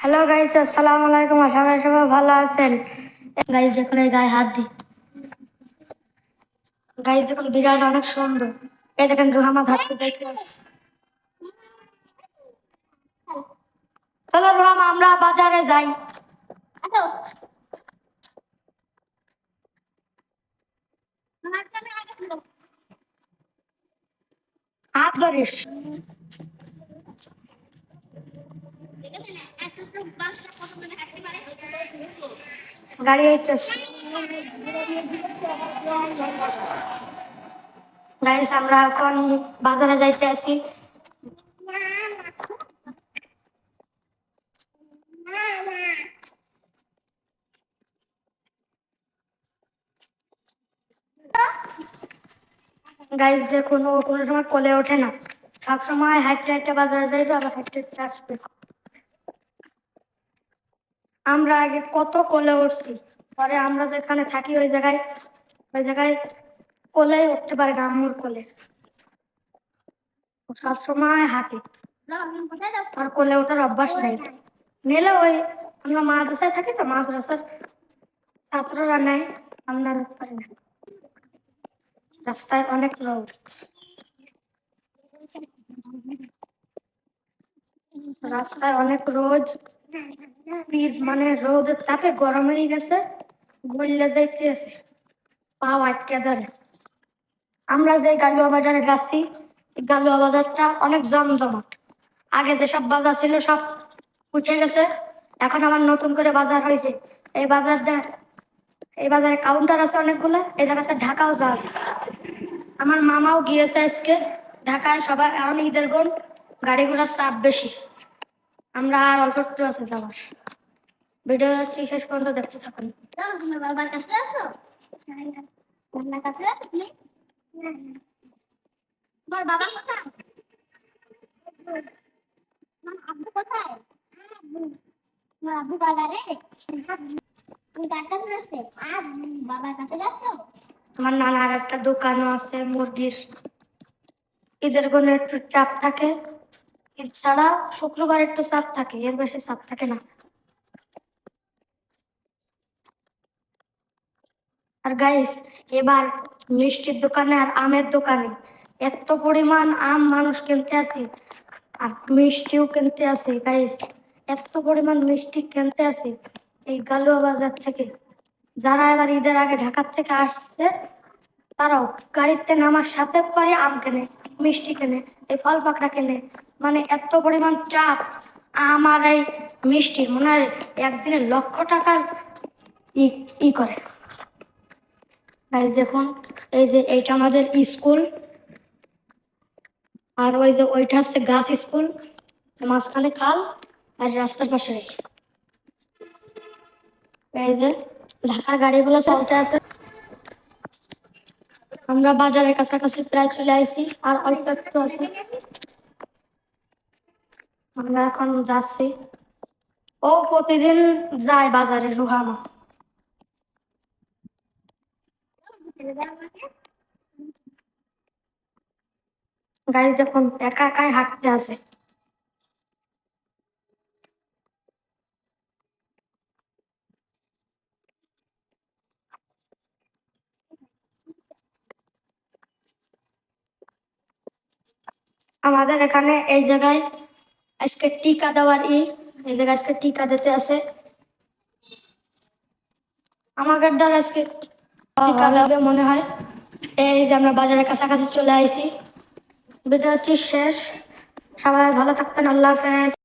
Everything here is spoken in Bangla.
হ্যালো গাইস আসসালামু আলাইকুম আশা করি সবাই ভালো আছেন। গাইস দেখুন এই গায়ে হাত দি গাইস দেখুন বিরাট অনেক সুন্দর। এই দেখেন রুহামা দেখতে আসছে। চলো রুহামা আমরা বাজারে যাই। হাত ধরিস। গাড়ি আইতেছে। গাইস আমরা এখন বাজারে যাইতে আছি গাইস দেখুন, ও কোনো সময় কোলে ওঠে না। সব সময় হাঁটতে হাঁটতে বাজারে যাইবে আবার হাঁটতে হাঁটতে আসবে। আমরা আগে কত কোলে উঠছি? পরে আমরা যেখানে থাকি ওই জায়গায় ওই জায়গায় কোলে উঠতে পারে না আম্মুর কোলে। ও সব হাঁটে। আর কোলে ওঠার অভ্যাস নেই। নিলে ওই আমরা মাদ্রাসায় থাকি তো মাদ্রাসার ছাত্ররা নেয় আমরা পারি না। রাস্তায় অনেক রোদ রাস্তায় অনেক রোদ প্লিজ মানে রোদের তাপে গরম হয়ে গেছে গল্লে যাইতে আছে। পাও আটকে ধরে। আমরা যে গালুয়া বাজারে এই গালুয়া বাজারটা অনেক জমজমাট। আগে যেসব বাজার ছিল সব উঠে গেছে, এখন আবার নতুন করে বাজার হয়েছে। এই বাজার দেখ এই বাজারে কাউন্টার আছে অনেকগুলো, এই জায়গাটা ঢাকাও যাওয়া আমার মামাও গিয়েছে আজকে, ঢাকায় সবাই, এখন ঈদের গোল, গাড়িগুলোর চাপ বেশি। আমরা আর অল্প একটু আছে যাওয়ার। ভিডিওটি শেষ পর্যন্ত দেখতে থাকুন। বাবার কাছে আছো কাছে আছো তুমি? তোমার বাবা কোথায়? আব্বু কোথায়? তোমার আব্বু বাজারে? তুমি কার কাছে যাচ্ছে? আব্বু বাবার কাছে যাচ্ছ? আমার নানার একটা দোকানও আছে মুরগির। ঈদের কোনো একটু চাপ থাকে। ঈদ ছাড়া শুক্রবার একটু চাপ থাকে এর বেশি চাপ থাকে না। আর গাইস এবার মিষ্টির দোকানে আর আমের দোকানে। এত পরিমাণ আম মানুষ কিনতে আসে, আর মিষ্টিও কিনতে আসে গাইস এত পরিমাণ মিষ্টি কিনতে আসে এই গালুয়া বাজার থেকে। যারা এবার ঈদের আগে ঢাকার থেকে আসছে, তারাও গাড়িতে নামার সাথে পরে আম কেনে, মিষ্টি কেনে, এই ফল পাকড়া কেনে। মানে এত পরিমাণ চাপ আম আর এই মিষ্টি মনে হয় একদিনে লক্ষ টাকার ই করে। গাইজ দেখুন, এই যে এইটা আমাদের স্কুল, আর ওই যে ওইটা হচ্ছে গাছ স্কুল, মাঝখানে খাল আর রাস্তার পাশে। এই। এই যে ঢাকার গাড়িগুলো চলতে আছে। আমরা বাজারের কাছাকাছি প্রায় চলে আসি আর অল্প একটু আছে। আমরা এখন যাচ্ছি। ও, প্রতিদিন যায় বাজারে রুহামা গাড়ি দেখুন, একা একাই হাঁটতে আছে আমাদের এখানে এই জায়গায় আজকে টিকা দেওয়ার ই এই জায়গায় আজকে টিকা দিতে আছে আমাদের দ্বারা আজকে টিকা মনে হয়। এই যে আমরা বাজারের কাছাকাছি চলে আইছি। ভিডিওটি শেষ। সবাই ভালো থাকবেন। আল্লাহ হাফেজ।